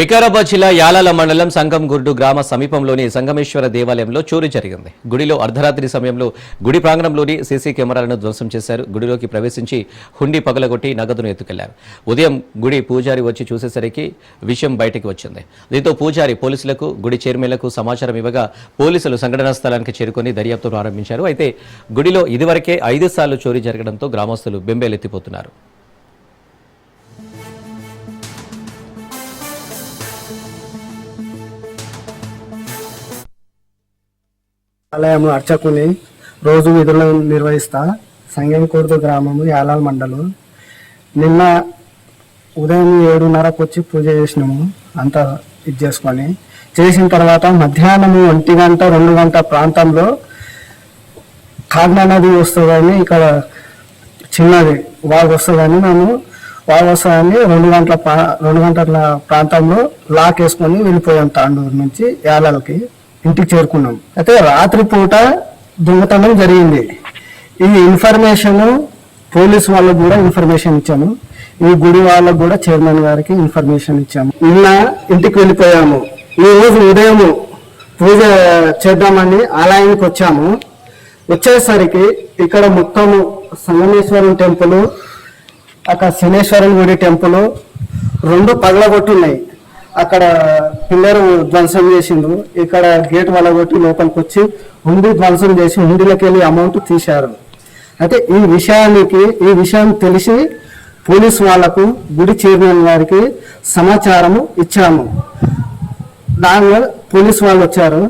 వికారాబాద్ జిల్లా యాలాల మండలం సంగంగుర్డు గ్రామ సమీపంలోని సంగమేశ్వర దేవాలయంలో చోరీ జరిగింది. గుడిలో అర్ధరాత్రి సమయంలో గుడి ప్రాంగణంలోని సీసీ కెమెరాలను ధ్వంసం చేశారు. గుడిలోకి ప్రవేశించి హుండీ పగలగొట్టి నగదును ఎత్తుకెళ్ళారు. ఉదయం గుడి పూజారి వచ్చి చూసేసరికి విషయం బయటకు వచ్చింది. దీంతో పూజారి పోలీసులకు గుడి చైర్మన్లకు సమాచారం ఇవ్వగా పోలీసులు సంఘటనా స్థలానికి చేరుకొని దర్యాప్తు ప్రారంభించారు. అయితే గుడిలో ఇదివరకే ఐదు సార్లు చోరీ జరగడంతో గ్రామస్తులు బెంబేలెత్తిపోతున్నారు. ఆలయంలో అర్చకుని రోజు విధులను నిర్వహిస్తా సంగంకూర్దు గ్రామము యాలాల్ మండలం. నిన్న ఉదయం ఏడున్నరకు వచ్చి పూజ చేసినాము అంతా ఇది చేసుకొని. చేసిన తర్వాత మధ్యాహ్నం ఒంటి గంట రెండు గంట ప్రాంతంలో కాగ్నా నది వస్తుందని ఇక్కడ చిన్నది వాగు వస్తుందని మేము వాగు వస్తుందని రెండు గంటల ప్రా- రెండు గంటల ప్రాంతంలో లాక్ వేసుకొని వెళ్ళిపోయాం తాండూరు నుంచి యాలలకి. ఇంటికి చేరుకున్నాం. అయితే రాత్రి పూట దొంగతనం జరిగింది. ఈ ఇన్ఫర్మేషన్ పోలీస్ వాళ్ళకు కూడా ఇన్ఫర్మేషన్ ఇచ్చాము. ఈ గుడి వాళ్ళకు కూడా చైర్మన్ గారికి ఇన్ఫర్మేషన్ ఇచ్చాము. నిన్న ఇంటికి వెళ్ళిపోయాము. ఈ రోజు ఉదయం పూజ చేద్దామని ఆలయానికి వచ్చాము. వచ్చేసరికి ఇక్కడ మొత్తము సంగమేశ్వరం టెంపుల్ అక్కడ శనేశ్వరం గుడి టెంపుల్ రెండు పగలగొట్టున్నాయి. అక్కడ పిల్లర్ ధ్వంసం చేసిండ్రు. ఇక్కడ గేట్ వలగొట్టి లోపలికి వచ్చి హుండీ ధ్వంసం చేసి హుండీలోకి వెళ్ళి అమౌంట్ తీశారు. అయితే ఈ విషయానికి ఈ విషయం తెలిసి పోలీస్ వాళ్ళకు గుడి చైర్మన్ గారికి సమాచారము ఇచ్చాము. దానిలో పోలీస్ వాళ్ళు వచ్చారు